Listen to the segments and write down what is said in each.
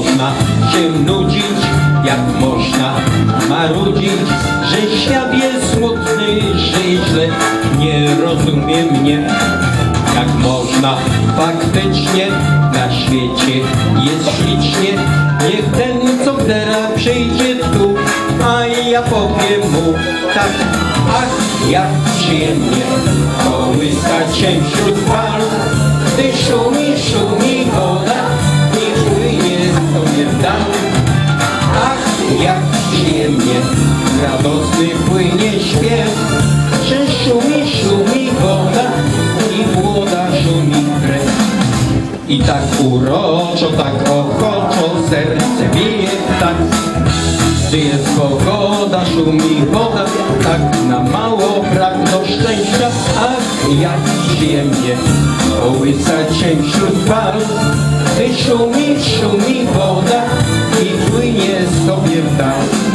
Można się nudzić, jak można marudzić, że świat jest smutny, że źle nie rozumie mnie. Jak można faktycznie na świecie jest ślicznie, niech ten co teraz przyjdzie tu, a ja powiem mu tak, ach jak przyjemnie kołysać się wśród fal, gdy szumi, szumi jak przyjemnie, radosny płynie śpiew, że szumi, woda i młoda szumi krew. I tak uroczo, tak ochoczo serce bije tak. Gdy jest pogoda, szumi woda, tak na mało brak do szczęścia. Ach, jak przyjemnie kołysać się wśród fal. Gdy szumi, szumi woda płynie sobie w dal.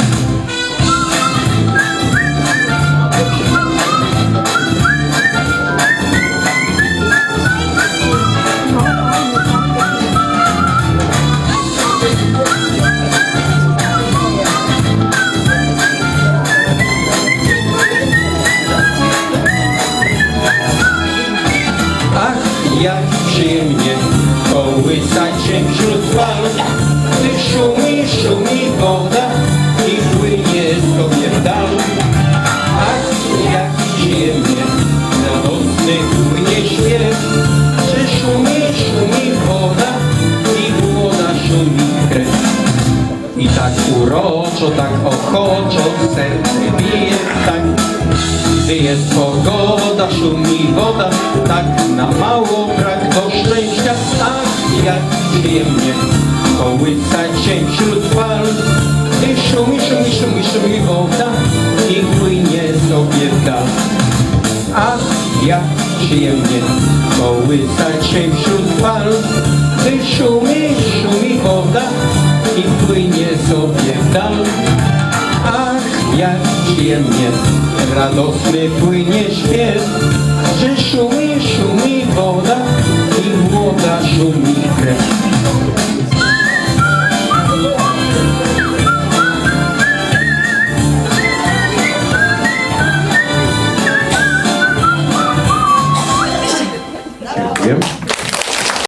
Gdy szumi, szumi woda i tak uroczo, tak ochoczo serce bije tak Gdy jest pogoda, szumi woda Tak na mało brak do szczęścia Ach, jak przyjemnie kołysać się wśród fal Gdy szumi, szumi, szumi, szumi woda I płynie sobie w dal. Ach, jak przyjemnie. Kołysać się wśród fal, gdy szumi, szumi woda i płynie sobie w dal. Ach, jak przyjemnie. Radosny płynie śpiew, że szumi, szumi woda